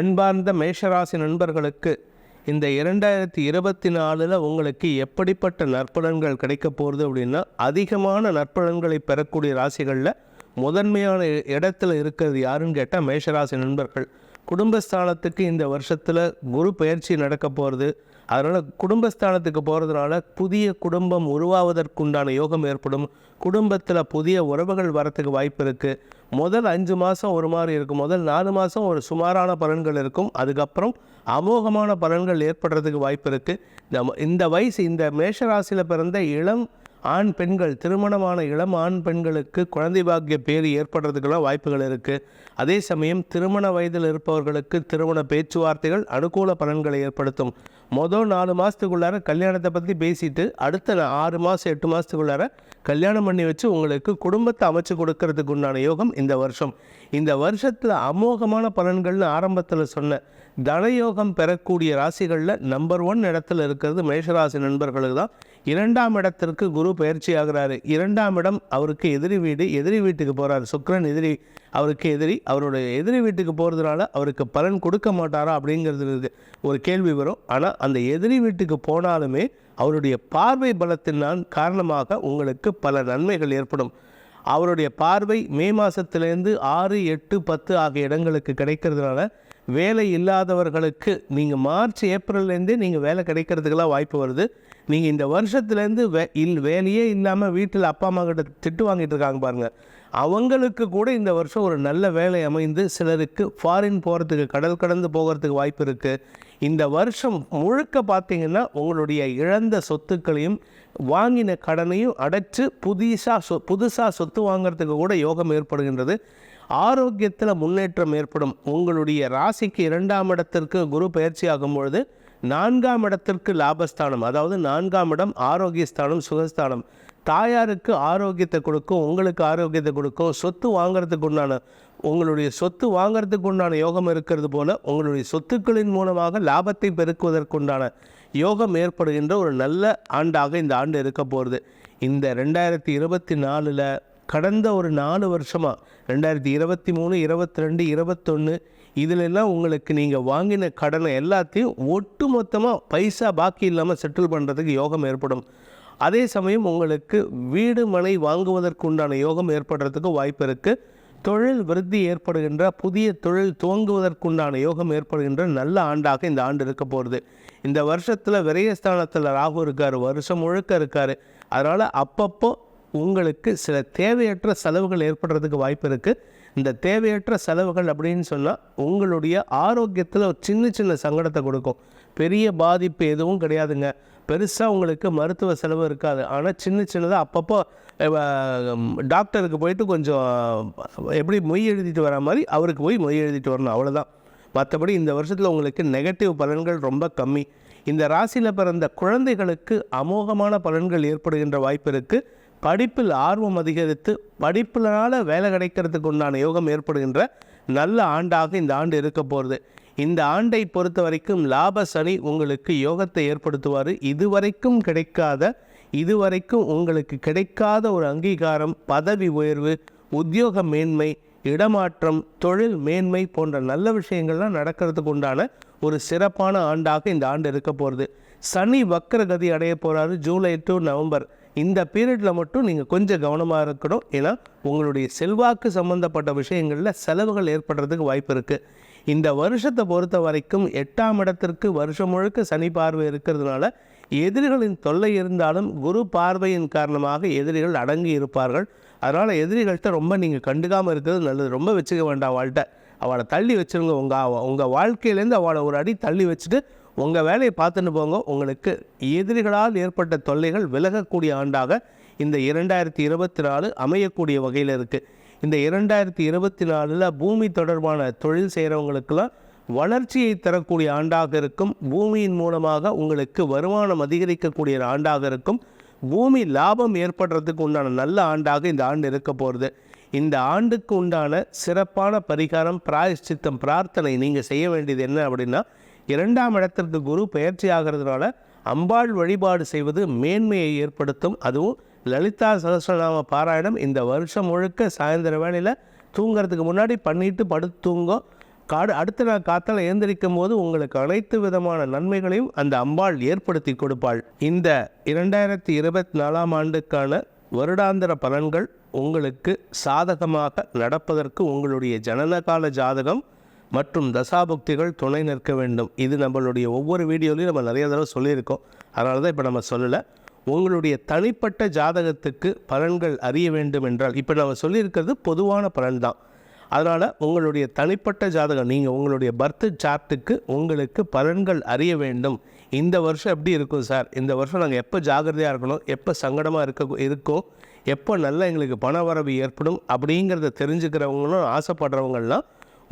அன்பார்ந்த மேஷராசி நண்பர்களுக்கு இந்த இரண்டாயிரத்தி இருபத்தி நாலில் உங்களுக்கு எப்படிப்பட்ட நற்பலன்கள் கிடைக்க போகிறது அப்படின்னா அதிகமான நற்பலன்களை பெறக்கூடிய ராசிகளில் முதன்மையான இடத்துல இருக்கிறது யாருன்னு கேட்டால் மேஷராசி நண்பர்கள். குடும்பஸ்தானத்துக்கு இந்த வருஷத்தில் குரு பயிற்சி நடக்க போகிறது அதனால் குடும்பஸ்தானத்துக்கு போகிறதுனால புதிய குடும்பம் உருவாவதற்குண்டான யோகம் ஏற்படும். குடும்பத்தில் புதிய உறவுகள் வரத்துக்கு வாய்ப்பு இருக்குது முதல் அஞ்சு மாதம் ஒரு மாதிரி இருக்கும். முதல் நாலு மாதம் ஒரு சுமாரான பலன்கள் இருக்கும். அதுக்கப்புறம் அமோகமான பலன்கள் ஏற்படுறதுக்கு வாய்ப்பு இருக்குது இந்த ம- இந்த வயசு இந்த மேஷராசியில் பிறந்த இளம் ஆண் பெண்கள் திருமணமான இளம் ஆண் பெண்களுக்கு குழந்தை பாக்கிய பேர் ஏற்படுறதுக்கெல்லாம் வாய்ப்புகள் இருக்குது அதே சமயம் திருமண வயதில் இருப்பவர்களுக்கு திருமண பேச்சுவார்த்தைகள் அனுகூல பலன்களை ஏற்படுத்தும். மொதல் நாலு மாதத்துக்குள்ளார கல்யாணத்தை பற்றி பேசிட்டு அடுத்த ஆறு மாதம் எட்டு மாதத்துக்குள்ளார கல்யாணம் பண்ணி வச்சு உங்களுக்கு குடும்பத்தை அமைச்சு கொடுக்கறதுக்கு உண்டான யோகம் இந்த வருஷம். இந்த வருஷத்தில் அமோகமான பலன்கள்னு ஆரம்பத்தில் சொன்ன தனயோகம் பெறக்கூடிய ராசிகளில் நம்பர் ஒன் இடத்துல இருக்கிறது மேஷராசி நண்பர்களுக்கு தான். இரண்டாம் இடத்திற்கு குரு பயிற்சி ஆகிறாரு. இரண்டாம் இடம் அவருக்கு எதிரி வீடு எதிரி வீட்டுக்கு போகிறார் சுக்கரன் எதிரி அவருக்கு எதிரி அவருடைய எதிரி வீட்டுக்கு போகிறதுனால அவருக்கு பலன் கொடுக்க மாட்டாரா அப்படிங்கிறது ஒரு கேள்வி வரும். ஆனால் அந்த எதிரி வீட்டுக்கு போனாலுமே அவருடைய பார்வை பலத்தினால் காரணமாக உங்களுக்கு பல நன்மைகள் ஏற்படும். அவருடைய பார்வை மே மாதத்துலேருந்து ஆறு எட்டு பத்து ஆகிய இடங்களுக்கு கிடைக்கிறதுனால வேலை இல்லாதவர்களுக்கு நீங்கள் மார்ச் ஏப்ரல்லேருந்தே நீங்கள் வேலை கிடைக்கிறதுக்கெல்லாம் வாய்ப்பு வருது. நீங்கள் இந்த வருஷத்துலேருந்து வே இல் வேலையே இல்லாமல் வீட்டில் அப்பா அம்மா கிட்ட திட்டு வாங்கிட்டு இருக்காங்க பாருங்கள் அவங்களுக்கு கூட இந்த வருஷம் ஒரு நல்ல வேலை அமைந்து சிலருக்கு ஃபாரின் போகிறதுக்கு கடல் கடந்து போகிறதுக்கு வாய்ப்பு இருக்குது இந்த வருஷம் முழுக்க பார்த்தீங்கன்னா உங்களுடைய இழந்த சொத்துக்களையும் வாங்கின கடனையும் அடைச்சு புதுசாக சொ புதுசாக சொத்து வாங்குறதுக்கு கூட யோகம் ஏற்படுகின்றது. ஆரோக்கியத்தில் முன்னேற்றம் ஏற்படும். உங்களுடைய ராசிக்கு இரண்டாம் இடத்திற்கு குரு பயிற்சி ஆகும் பொழுது நான்காம் இடத்திற்கு லாபஸ்தானம் அதாவது நான்காம் இடம் ஆரோக்கியஸ்தானம் சுகஸ்தானம். தாயாருக்கு ஆரோக்கியத்தை கொடுக்கும் உங்களுக்கு ஆரோக்கியத்தை கொடுக்கும் சொத்து வாங்குறதுக்கு உண்டான உங்களுடைய சொத்து வாங்கிறதுக்கு உண்டான யோகம் இருக்கிறது போல உங்களுடைய சொத்துக்களின் மூலமாக லாபத்தை பெருக்குவதற்குண்டான யோகம் ஏற்படுகின்ற ஒரு நல்ல ஆண்டாக இந்த ஆண்டு இருக்க போகிறது இந்த ரெண்டாயிரத்தி இருபத்தி நாலில் கடந்த ஒரு நாலு வருஷமாக ரெண்டாயிரத்தி இருபத்தி மூணு இருபத்தி ரெண்டு இருபத்தொன்று இதிலெல்லாம் உங்களுக்கு நீங்கள் வாங்கின கடனை எல்லாத்தையும் ஒட்டு மொத்தமாக பைசா பாக்கி இல்லாமல் செட்டில் பண்ணுறதுக்கு யோகம் ஏற்படும். அதே சமயம் உங்களுக்கு வீடு மனை வாங்குவதற்கு உண்டான யோகம் ஏற்படுறதுக்கு வாய்ப்பு இருக்குது தொழில் விருத்தி ஏற்படுகின்ற புதிய தொழில் துவங்குவதற்குண்டான யோகம் ஏற்படுகின்ற நல்ல ஆண்டாக இந்த ஆண்டு இருக்க போகிறது இந்த வருஷத்தில் விரயஸ்தானத்தில் ராகு இருக்கார் வருஷம் முழுக்க இருக்கார். அதனால் அப்பப்போ உங்களுக்கு சில தேவையற்ற செலவுகள் ஏற்படுறதுக்கு வாய்ப்பு இருக்குது இந்த தேவையற்ற செலவுகள் அப்படின்னு சொன்னால் உங்களுடைய ஆரோக்கியத்தில் ஒரு சின்ன சின்ன சங்கடத்தை கொடுக்கும். பெரிய பாதிப்பு எதுவும் கிடையாதுங்க. பெருசாக உங்களுக்கு மருத்துவ செலவு இருக்காது. ஆனால் சின்ன சின்னதாக அப்பப்போ டாக்டருக்கு போயிட்டு கொஞ்சம் எப்படி மொய் எழுதிட்டு வர மாதிரி அவருக்கு போய் மொய் எழுதிட்டு வரணும். அவ்வளோதான் மற்றபடி இந்த வருஷத்தில் உங்களுக்கு நெகட்டிவ் பலன்கள் ரொம்ப கம்மி. இந்த ராசியில் பிறந்த குழந்தைகளுக்கு அமோகமான பலன்கள் ஏற்படுகின்ற வாய்ப்பு இருக்குது படிப்பில் ஆர்வம் அதிகரித்து படிப்பினால வேலை கிடைக்கிறதுக்கு உண்டான யோகம் ஏற்படுகின்ற நல்ல ஆண்டாக இந்த ஆண்டு இருக்க போகிறது இந்த ஆண்டை பொறுத்த வரைக்கும் லாப சனி உங்களுக்கு யோகத்தை ஏற்படுத்துவார். இதுவரைக்கும் கிடைக்காத இதுவரைக்கும் உங்களுக்கு கிடைக்காத ஒரு அங்கீகாரம் பதவி உயர்வு உத்தியோக மேன்மை இடமாற்றம் தொழில் மேன்மை போன்ற நல்ல விஷயங்கள்லாம் நடக்கிறதுக்கு உண்டான ஒரு சிறப்பான ஆண்டாக இந்த ஆண்டு இருக்க போகிறது சனி வக்கரகதி அடைய போகிறாரு ஜூலை டு நவம்பர். இந்த பீரியடில் மட்டும் நீங்கள் கொஞ்சம் கவனமாக இருக்கணும். ஏன்னா உங்களுடைய செல்வாக்கு சம்மந்தப்பட்ட விஷயங்களில் செலவுகள் ஏற்படுறதுக்கு வாய்ப்பு இருக்குது இந்த வருஷத்தை பொறுத்த வரைக்கும் எட்டாம் இடத்திற்கு வருஷம் முழுக்க சனி பார்வை இருக்கிறதுனால எதிரிகளின் தொல்லை இருந்தாலும் குரு பார்வையின் காரணமாக எதிரிகள் அடங்கி இருப்பார்கள். அதனால் எதிரிகள்கிட்ட ரொம்ப நீங்கள் கண்டுக்காமல் இருக்கிறது நல்லது. ரொம்ப வச்சுக்க வேண்டாம் அவள்கிட்ட அவளை தள்ளி வச்சுருங்க உங்கள் உங்கள் வாழ்க்கையிலேருந்து அவளை ஒரு அடி தள்ளி வச்சுட்டு உங்கள் வேலையை பார்த்துன்னு போங்க. உங்களுக்கு எதிரிகளால் ஏற்பட்ட தொல்லைகள் விலகக்கூடிய ஆண்டாக இந்த இரண்டாயிரத்தி இருபத்தி நாலு அமையக்கூடிய வகையில் இருக்குது இந்த இரண்டாயிரத்தி இருபத்தி நாலில் பூமி தொடர்பான தொழில் செய்கிறவங்களுக்கெல்லாம் வளர்ச்சியை தரக்கூடிய ஆண்டாக இருக்கும். பூமியின் மூலமாக உங்களுக்கு வருமானம் அதிகரிக்கக்கூடிய ஆண்டாக இருக்கும். பூமி லாபம் ஏற்படுறதுக்கு உண்டான நல்ல ஆண்டாக இந்த ஆண்டு இருக்க போகிறது இந்த ஆண்டுக்கு உண்டான சிறப்பான பரிகாரம் பிராயஷ்சித்தம் பிரார்த்தனை நீங்கள் செய்ய வேண்டியது என்ன அப்படின்னா இரண்டாம் இடத்திற்கு குரு பயிற்சி ஆகிறதுனால அம்பாள் வழிபாடு செய்வது மேன்மையை ஏற்படுத்தும். அதுவும் லலிதா சகசிரநாம பாராயணம் இந்த வருஷம் முழுக்க சாயந்தர வேளையில் தூங்குறதுக்கு முன்னாடி பண்ணிட்டு படுத்து தூங்கும் காடு அடுத்த நாள் காத்தால் ஏந்திரிக்கும் போது உங்களுக்கு அனைத்து விதமான நன்மைகளையும் அந்த அம்பாள் ஏற்படுத்தி கொடுப்பாள். இந்த இரண்டாயிரத்தி இருபத்தி நாலாம் ஆண்டுக்கான வருடாந்திர பலன்கள் உங்களுக்கு சாதகமாக நடப்பதற்கு உங்களுடைய ஜனனகால ஜாதகம் மற்றும் தசாபுக்திகள் துணை நிற்க வேண்டும். இது நம்மளுடைய ஒவ்வொரு வீடியோலையும் நம்ம நிறைய தடவை சொல்லியிருக்கோம். அதனால தான் இப்போ நம்ம சொல்லலை. உங்களுடைய தனிப்பட்ட ஜாதகத்துக்கு பலன்கள் அறிய வேண்டும் என்றால் இப்போ நம்ம சொல்லியிருக்கிறது பொதுவான பலன் தான் அதனால் உங்களுடைய தனிப்பட்ட ஜாதகம் நீங்கள் உங்களுடைய பர்த் சார்ட்டுக்கு உங்களுக்கு பலன்கள் அறிய வேண்டும். இந்த வருஷம் எப்படி இருக்கும் சார்? இந்த வருஷம் நாங்கள் எப்போ ஜாகிரதையாக இருக்கணும்? எப்போ சங்கடமாக இருக்க இருக்கோம் எப்போ நல்ல எங்களுக்கு பண வரவு ஏற்படும்? அப்படிங்கிறத தெரிஞ்சுக்கிறவங்களும் ஆசைப்படுறவங்கலாம்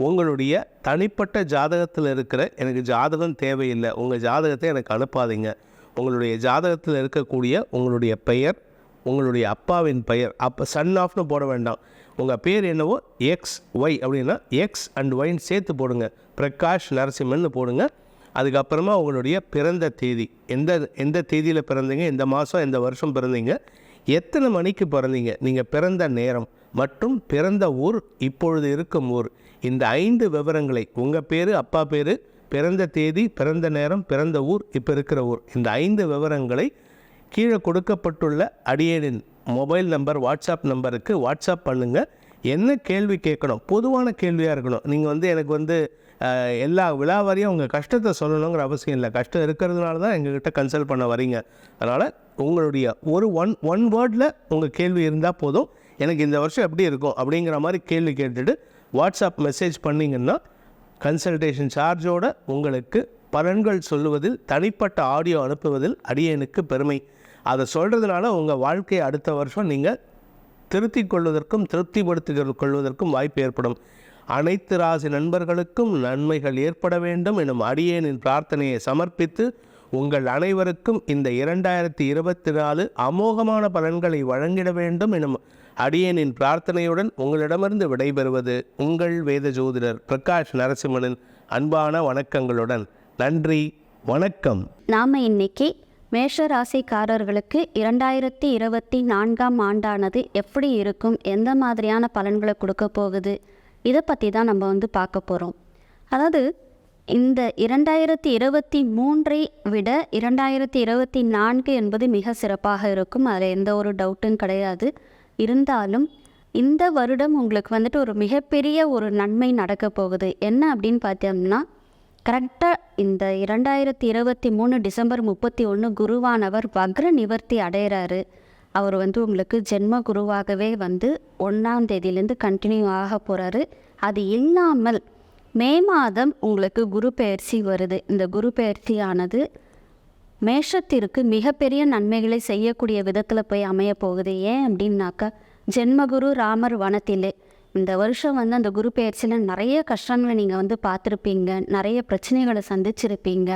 உங்களுடைய தனிப்பட்ட ஜாதகத்தில் இருக்கிற எனக்கு ஜாதகம் தேவையில்லை உங்கள் ஜாதகத்தை எனக்கு அனுப்பாதீங்க. உங்களுடைய ஜாதகத்தில் இருக்கக்கூடிய உங்களுடைய பெயர் உங்களுடைய அப்பாவின் பெயர் அப்போ சன் ஆஃப்னு போட வேண்டாம். உங்கள் பேர் என்னவோ எக்ஸ் ஒய் அப்படின்னா எக்ஸ் அண்ட் ஒய்ன்னு சேர்த்து போடுங்க. பிரகாஷ் நரசிம்மன்னு போடுங்க. அதுக்கப்புறமா உங்களுடைய பிறந்த தேதி. எந்த எந்த தேதியில் பிறந்தீங்க எந்த மாதம் எந்த வருஷம் பிறந்தீங்க எத்தனை மணிக்கு பிறந்தீங்க நீங்கள் பிறந்த நேரம் மற்றும் பிறந்த ஊர் இப்பொழுது இருக்கும் ஊர். இந்த ஐந்து விவரங்களை உங்கள் பேர் அப்பா பேர் பிறந்த தேதி பிறந்த நேரம் பிறந்த ஊர் இப்போ இருக்கிற ஊர் இந்த ஐந்து விவரங்களை கீழே கொடுக்கப்பட்டுள்ள அடியேனின் மொபைல் நம்பர் வாட்ஸ்அப் நம்பருக்கு வாட்ஸ்அப் பண்ணுங்கள் என்ன கேள்வி கேட்கணும்? பொதுவான கேள்வியாக இருக்கணும். நீங்கள் வந்து எனக்கு வந்து எல்லா விழாவாரியும் உங்கள் கஷ்டத்தை சொல்லணுங்கிற அவசியம் இல்லை. கஷ்டம் இருக்கிறதுனால தான் எங்ககிட்ட கன்சல்ட் பண்ண வரீங்க அதனால் உங்களுடைய ஒரு ஒன் ஒன் வேர்டில் உங்கள் கேள்வி இருந்தால் போதும். எனக்கு இந்த வருஷம் எப்படி இருக்கும் அப்படிங்கிற மாதிரி கேள்வி கேட்டுட்டு வாட்ஸ்அப் மெசேஜ் பண்ணிங்கன்னா கன்சல்டேஷன் சார்ஜோடு உங்களுக்கு பலன்கள் சொல்லுவதில் தனிப்பட்ட ஆடியோ அனுப்புவதில் அடியேனுக்கு பெருமை. அதை சொல்கிறதுனால உங்கள் வாழ்க்கையை அடுத்த வருஷம் நீங்கள் திருத்திக் கொள்வதற்கும் திருப்திப்படுத்திக் கொள்வதற்கும் வாய்ப்பு ஏற்படும். அனைத்து ராசி நண்பர்களுக்கும் நன்மைகள் ஏற்பட வேண்டும் எனும் அடியேனின் பிரார்த்தனையை சமர்ப்பித்து உங்கள் அனைவருக்கும் இந்த இரண்டாயிரத்தி இருபத்தி நாலு அமோகமான பலன்களை வழங்கிட வேண்டும் எனும் அடியனின் பிரார்த்தனையுடன் உங்களிடமிருந்து விடைபெறுவது உங்கள் வேத ஜோதிடர் பிரகாஷ் நரசிம்மனின் அன்பான வணக்கங்களுடன். நன்றி வணக்கம். நாம் இன்னைக்கு மேஷ ராசிக்காரர்களுக்கு இரண்டாயிரத்தி இருபத்தி நான்காம் ஆண்டானது எப்படி இருக்கும் எந்த மாதிரியான பலன்களை கொடுக்க போகுது இதை பற்றி தான் நம்ம வந்து பார்க்க போகிறோம் அதாவது இந்த இரண்டாயிரத்தி இருபத்தி மூன்றை விட இரண்டாயிரத்தி இருபத்தி நான்கு என்பது மிக சிறப்பாக இருக்கும் அதில் எந்த ஒரு டவுட்டும் கிடையாது. இருந்தாலும் இந்த வருடம் உங்களுக்கு வந்துட்டு ஒரு மிகப்பெரிய ஒரு நன்மை நடக்க போகுது. என்ன அப்படின்னு பார்த்தோம்னா கரெக்டாக இந்த இரண்டாயிரத்தி இருபத்தி மூணு டிசம்பர் முப்பத்தி ஒன்று குருவானவர் வக்ர நிவர்த்தி அடைகிறாரு அவர் வந்து உங்களுக்கு ஜென்ம குருவாகவே வந்து ஒன்றாம் தேதியிலேருந்து கண்டினியூ ஆக போகிறாரு அது இல்லாமல் மே மாதம் உங்களுக்கு குரு பெயர்ச்சி வருது. இந்த குரு பெயர்ச்சியானது மேஷத்திற்கு மிகப்பெரிய நன்மைகளை செய்யக்கூடிய விதத்தில் போய் அமைய போகுது ஏன் அப்படின்னாக்கா ஜென்மகுரு ராமர் வனத்திலே. இந்த வருஷம் வந்து அந்த குரு பெயர்ச்சியில் நிறைய கஷ்டங்களை நீங்கள் வந்து பார்த்துருப்பீங்க. நிறைய பிரச்சனைகளை சந்திச்சிருப்பீங்க.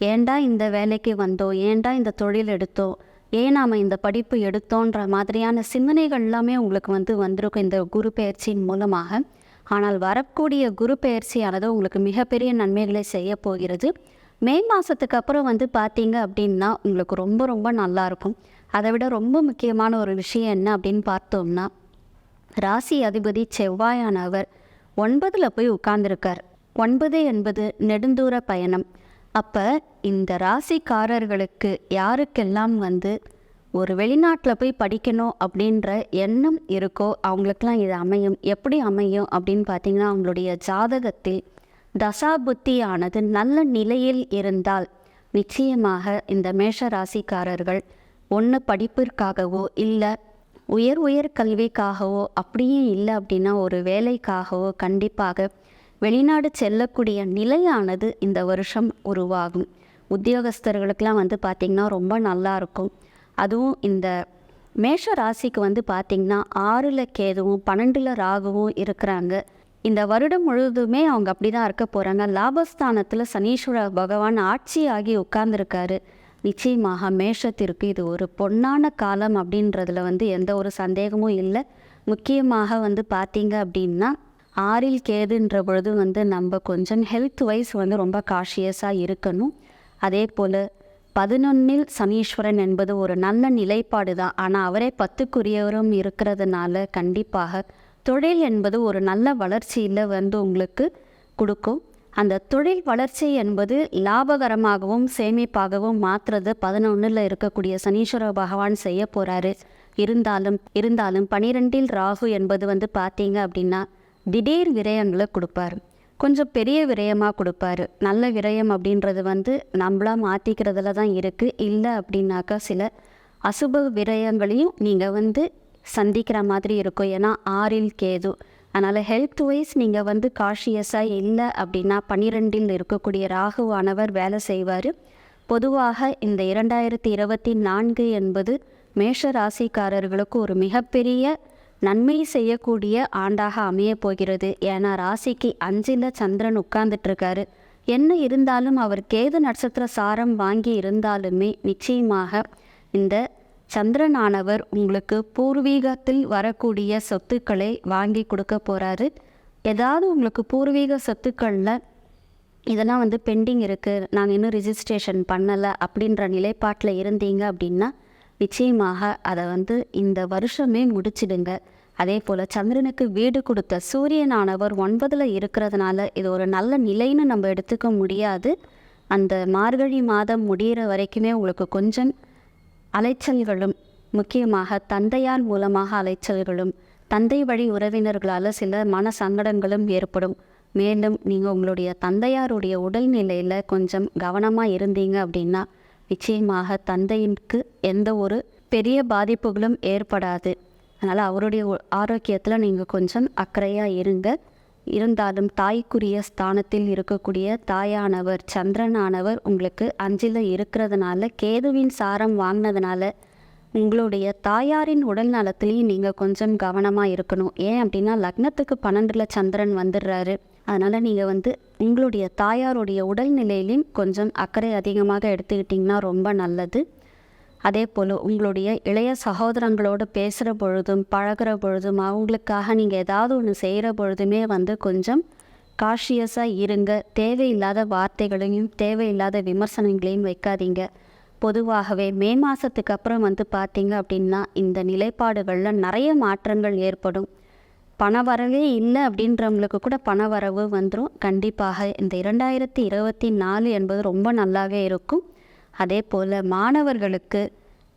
ஏன்டா இந்த வேலைக்கு வந்தோம்? ஏன்டா இந்த தொழில் எடுத்தோம்? ஏன் நாம் இந்த படிப்பு எடுத்தோன்ற மாதிரியான சிந்தனைகள் எல்லாமே உங்களுக்கு வந்து வந்திருக்கும் இந்த குரு பெயர்ச்சியின் மூலமாக. ஆனால் வரக்கூடிய குரு பெயர்ச்சியானது உங்களுக்கு மிகப்பெரிய நன்மைகளை செய்ய போகிறது. மே மாதத்துக்கு அப்புறம் வந்து பார்த்தீங்க அப்படின்னா உங்களுக்கு ரொம்ப ரொம்ப நல்லாயிருக்கும் அதை விட ரொம்ப முக்கியமான ஒரு விஷயம் என்ன அப்படின்னு பார்த்தோம்னா ராசி அதிபதி செவ்வாயானவர் ஒன்பதில் போய் உட்கார்ந்துருக்கார். ஒன்பது என்பது நெடுந்தூர பயணம். அப்போ இந்த ராசிக்காரர்களுக்கு யாருக்கெல்லாம் வந்து ஒரு வெளிநாட்டில் போய் படிக்கணும் அப்படின்ற எண்ணம் இருக்கோ அவங்களுக்கெல்லாம் இது அமையும். எப்படி அமையும் அப்படின்னு பார்த்தீங்கன்னா அவங்களுடைய ஜாதகத்தில் தசாபுத்தியானது நல்ல நிலையில் இருந்தால் நிச்சயமாக இந்த மேஷ ராசிக்காரர்கள் ஒன்று படிப்பிற்காகவோ இல்லை உயர் உயர் கல்விக்காகவோ அப்படியே இல்லை அப்படின்னா ஒரு வேலைக்காகவோ கண்டிப்பாக வெளிநாடு செல்லக்கூடிய நிலையானது இந்த வருஷம் உருவாகும். உத்தியோகஸ்தர்களுக்கெலாம் வந்து பார்த்திங்கன்னா ரொம்ப நல்லாயிருக்கும் அதுவும் இந்த மேஷ ராசிக்கு வந்து பார்த்திங்கன்னா ஆறில் கேதுவும் பன்னெண்டில் ராகுவும் இருக்கிறாங்க. இந்த வருடம் முழுவதுமே அவங்க அப்படி தான் இருக்க போகிறாங்க லாபஸ்தானத்தில் சனீஸ்வர பகவான் ஆட்சியாகி உட்கார்ந்துருக்காரு. நிச்சயமாக மேஷத்திற்கு இது ஒரு பொன்னான காலம் அப்படின்றதுல வந்து எந்த ஒரு சந்தேகமும் இல்லை. முக்கியமாக வந்து பார்த்தீங்க அப்படின்னா ஆறில் கேதுன்ற பொழுது வந்து நம்ம கொஞ்சம் ஹெல்த் வைஸ் வந்து ரொம்ப காஷியஸாக இருக்கணும். அதே போல் பதினொன்னில் சனீஸ்வரன் என்பது ஒரு நல்ல நிலைப்பாடு தான் ஆனால் அவரே பத்துக்குரியவரும் இருக்கிறதுனால கண்டிப்பாக தொழில் என்பது ஒரு நல்ல வளர்ச்சியில் வந்து உங்களுக்கு கொடுக்கும். அந்த தொழில் வளர்ச்சி என்பது லாபகரமாகவும் சேமிப்பாகவும் மாற்றுறது பதினொன்றில் இருக்கக்கூடிய சனீஸ்வர பகவான் செய்ய போகிறாரு இருந்தாலும் இருந்தாலும் பனிரெண்டில் ராகு என்பது வந்து பார்த்தீங்க அப்படின்னா திடீர் விரயங்களை கொடுப்பாரு. கொஞ்சம் பெரிய விரயமாக கொடுப்பாரு. நல்ல விரயம் அப்படின்றது வந்து நம்மளா மாற்றிக்கிறதுல தான் இருக்குது இல்லை அப்படின்னாக்கா சில அசுப விரயங்களையும் நீங்கள் வந்து சந்திக்கிற மாதிரி இருக்கும். ஏன்னா ஆறில் கேது. அதனால் ஹெல்த் வைஸ் நீங்கள் வந்து காஷியஸாக இல்லை அப்படின்னா பன்னிரெண்டில் இருக்கக்கூடிய ராகுவானவர் வேலை செய்வார். பொதுவாக இந்த இரண்டாயிரத்தி இருபத்தி நான்கு என்பது மேஷ ராசிக்காரர்களுக்கு ஒரு மிகப்பெரிய நன்மை செய்யக்கூடிய ஆண்டாக அமைய போகிறது. ஏன்னா ராசிக்கு அஞ்சில் சந்திரன் உட்கார்ந்துட்டு இருக்காரு. என்ன இருந்தாலும் அவர் கேது நட்சத்திர சாரம் வாங்கி இருந்தாலுமே நிச்சயமாக இந்த சந்திரனானவர் உங்களுக்கு பூர்வீகத்தில் வரக்கூடிய சொத்துக்களை வாங்கி கொடுக்க போகிறாரு ஏதாவது உங்களுக்கு பூர்வீக சொத்துக்களில் இதெல்லாம் வந்து பெண்டிங் இருக்குது நாங்கள் இன்னும் ரிஜிஸ்ட்ரேஷன் பண்ணலை அப்படின்ற நிலைப்பாட்டில் இருந்தீங்க அப்படின்னா நிச்சயமாக அதை வந்து இந்த வருஷமே முடிச்சிடுங்க. அதே போல் சந்திரனுக்கு வீடு கொடுத்த சூரியனானவர் ஒன்பதில் இருக்கிறதுனால இது ஒரு நல்ல நிலைன்னு நம்ம எடுத்துக்க முடியாது. அந்த மார்கழி மாதம் முடிகிற வரைக்குமே உங்களுக்கு கொஞ்சம் அலைச்சல்களும் முக்கியமாக தந்தையார் மூலமாக அலைச்சல்களும் தந்தை வழி உறவினர்களால் சில மன சங்கடங்களும் ஏற்படும். மேலும் நீங்கள் உங்களுடைய தந்தையாருடைய உடல்நிலையில் கொஞ்சம் கவனமாக இருந்தீங்க அப்படின்னா நிச்சயமாக தந்தையிற்கு எந்த ஒரு பெரிய பாதிப்புகளும் ஏற்படாது. அதனால் அவருடைய ஆரோக்கியத்தில் நீங்கள் கொஞ்சம் அக்கறையாக இருங்க. இருந்தாலும் தாய்க்குரிய ஸ்தானத்தில் இருக்கக்கூடிய தாயானவர் சந்திரனானவர் உங்களுக்கு அஞ்சில் இருக்கிறதுனால கேதுவின் சாரம் வாங்கினதுனால உங்களுடைய தாயாரின் உடல் நலத்துலேயும் நீங்கள் கொஞ்சம் கவனமாக இருக்கணும். ஏன் அப்படின்னா லக்னத்துக்கு பன்னெண்டில் சந்திரன் வந்துடுறாரு. அதனால் நீங்கள் வந்து உங்களுடைய தாயாருடைய உடல்நிலையிலையும் கொஞ்சம் அக்கறை அதிகமாக எடுத்துக்கிட்டிங்கன்னா ரொம்ப நல்லது. அதே போல் உங்களுடைய இளைய சகோதரங்களோடு பேசுகிற பொழுதும் பழகுற பொழுதும் அவங்களுக்காக நீங்கள் ஏதாவது ஒன்று செய்கிற பொழுதுமே வந்து கொஞ்சம் காஷியஸாக இருங்க. தேவையில்லாத வார்த்தைகளையும் தேவையில்லாத விமர்சனங்களையும் வைக்காதீங்க. பொதுவாகவே மே மாதத்துக்கு அப்புறம் வந்து பார்த்தீங்க அப்படின்னா இந்த நிலைப்பாடுகளில் நிறைய மாற்றங்கள் ஏற்படும். பணவரவே இல்லை அப்படின்றவங்களுக்கு கூட பணவரவு வந்துடும் கண்டிப்பாக இந்த இரண்டாயிரத்தி இருபத்தி நாலு என்பது ரொம்ப நல்லாவே இருக்கும். அதே போல் மாணவர்களுக்கு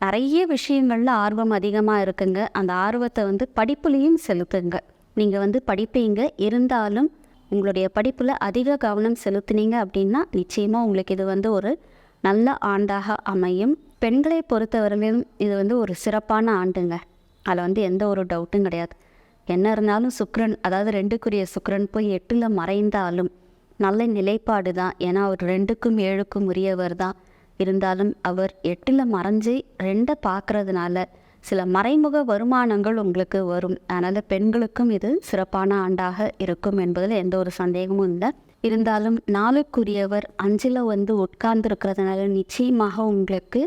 நிறைய விஷயங்களில் ஆர்வம் அதிகமாக இருக்குங்க. அந்த ஆர்வத்தை வந்து படிப்புலேயும் செலுத்துங்க. நீங்கள் வந்து படிப்பீங்க. இருந்தாலும் உங்களுடைய படிப்பில் அதிக கவனம் செலுத்துனீங்க அப்படின்னா நிச்சயமாக உங்களுக்கு இது வந்து ஒரு நல்ல ஆண்டாக அமையும். பெண்களை பொறுத்தவரையிலும் இது வந்து ஒரு சிறப்பான ஆண்டுங்க. அதில் வந்து எந்த ஒரு டவுட்டும் கிடையாது. என்ன இருந்தாலும் சுக்ரன் அதாவது ரெண்டுக்குரிய சுக்ரன் போய் எட்டில் மறைந்தாலும் நல்ல நிலைப்பாடு தான். ஏன்னா அவர் ரெண்டுக்கும் ஏழுக்கும் உரியவர் தான். இருந்தாலும் அவர் எட்டில் மறைஞ்சு ரெண்டை பார்க்கறதுனால சில மறைமுக வருமானங்கள் உங்களுக்கு வரும். அதனால் பெண்களுக்கும் இது சிறப்பான ஆண்டாக இருக்கும் என்பதில் எந்த ஒரு சந்தேகமும் இல்லை. இருந்தாலும் நாளுக்குரியவர் அஞ்சில் வந்து உட்கார்ந்துருக்கிறதுனால நிச்சயமாக உங்களுக்கு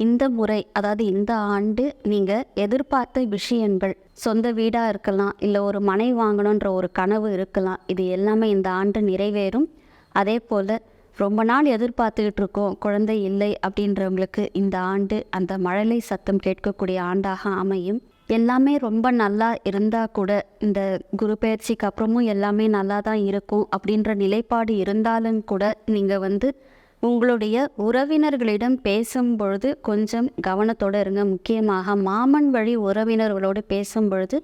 இந்த முறை அதாவது இந்த ஆண்டு நீங்கள் எதிர்பார்த்த விஷயங்கள் சொந்த வீடாக இருக்கலாம் இல்லை ஒரு மனை வாங்கணுன்ற ஒரு கனவு இருக்கலாம் இது எல்லாமே இந்த ஆண்டு நிறைவேறும். அதே போல் ரொம்ப நாள் எதிர்பார்த்துக்கிட்டு இருக்கோம் குழந்தை இல்லை அப்படின்றவங்களுக்கு இந்த ஆண்டு அந்த மழலை சத்தம் கேட்கக்கூடிய ஆண்டாக அமையும். எல்லாமே ரொம்ப நல்லா இருந்தால் கூட இந்த குரு பயிற்சிக்கு அப்புறமும் எல்லாமே நல்லா தான் இருக்கும் அப்படின்ற நிலைப்பாடு இருந்தாலும் கூட நீங்கள் வந்து உங்களுடைய உறவினர்களிடம் பேசும் பொழுது கொஞ்சம் கவனத்தோடு இருங்க. முக்கியமாக மாமன் வழி உறவினர்களோடு பேசும் பொழுது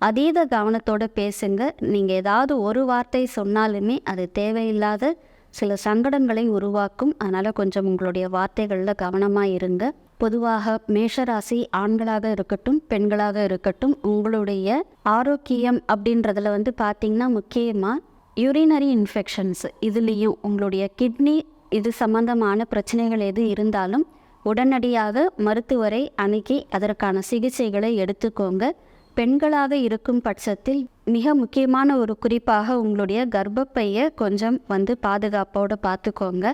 அதீத கவனத்தோடு பேசுங்க. நீங்கள் ஏதாவது ஒரு வார்த்தை சொன்னாலுமே அது தேவையில்லாத சில சங்கடங்களை உருவாக்கும். அதனால் கொஞ்சம் உங்களுடைய வார்த்தைகளில் கவனமாக இருங்க. பொதுவாக மேஷராசி ஆண்களாக இருக்கட்டும் பெண்களாக இருக்கட்டும் உங்களுடைய ஆரோக்கியம் அப்படின்றதுல வந்து பார்த்திங்கன்னா முக்கியமாக யூரினரி இன்ஃபெக்ஷன்ஸ். இதுலேயும் உங்களுடைய கிட்னி இது சம்பந்தமான பிரச்சனைகள் எது இருந்தாலும் உடனடியாக மருத்துவரை அணுகி அதற்கான சிகிச்சைகளை எடுத்துக்கோங்க. பெண்களாக இருக்கும் பட்சத்தில் மிக முக்கியமான ஒரு குறிப்பாக உங்களுடைய கர்ப்பப்பையை கொஞ்சம் வந்து பாதுகாப்போடு பார்த்துக்கோங்க.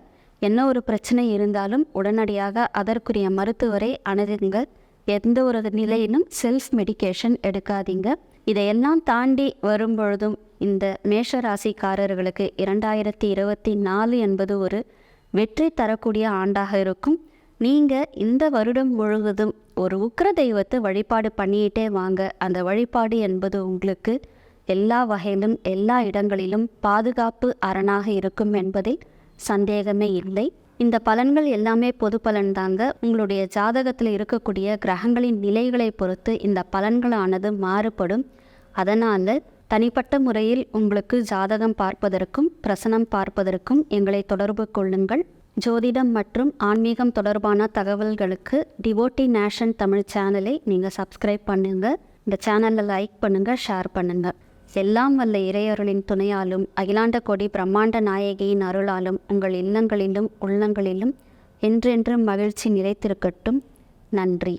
என்ன ஒரு பிரச்சனை இருந்தாலும் உடனடியாக அதற்குரிய மருத்துவரை அணுகுங்கள். எந்த ஒரு நிலையிலும் செல்ஃப் மெடிகேஷன் எடுக்காதீங்க. இதையெல்லாம் தாண்டி வரும்பொழுதும் இந்த மேஷ ராசிக்காரர்களுக்கு இரண்டாயிரத்தி இருபத்தி நாலு என்பது ஒரு வெற்றி தரக்கூடிய ஆண்டாக இருக்கும். நீங்கள் இந்த வருடம் முழுவதும் ஒரு உக்ர தெய்வத்தை வழிபாடு பண்ணிக்கிட்டே வாங்க. அந்த வழிபாடு என்பது உங்களுக்கு எல்லா வகையிலும் எல்லா இடங்களிலும் பாதுகாப்பு அரணாக இருக்கும் என்பதில் சந்தேகமே இல்லை. இந்த பலன்கள் எல்லாமே பொது பலன் தாங்க. உங்களுடைய ஜாதகத்தில் இருக்கக்கூடிய கிரகங்களின் நிலைகளை பொறுத்து இந்த பலன்களானது மாறுபடும். அதனால் தனிப்பட்ட முறையில் உங்களுக்கு ஜாதகம் பார்ப்பதற்கும் பிரசனம் பார்ப்பதற்கும் எங்களை தொடர்பு கொள்ளுங்கள். ஜோதிடம் மற்றும் ஆன்மீகம் தொடர்பான தகவல்களுக்கு டிவோட்டி நேஷன் தமிழ் சேனலை நீங்கள் சப்ஸ்கிரைப் பண்ணுங்கள் இந்த சேனலில் லைக் பண்ணுங்கள் ஷேர் பண்ணுங்கள் எல்லாம் வல்ல இறையருளின் துணையாலும் அகிலாண்ட கொடி பிரம்மாண்ட நாயகியின் அருளாலும் உங்கள் இல்லங்களிலும் உள்ளங்களிலும் என்றென்றும் மகிழ்ச்சி நிறைத்திருக்கட்டும் நன்றி.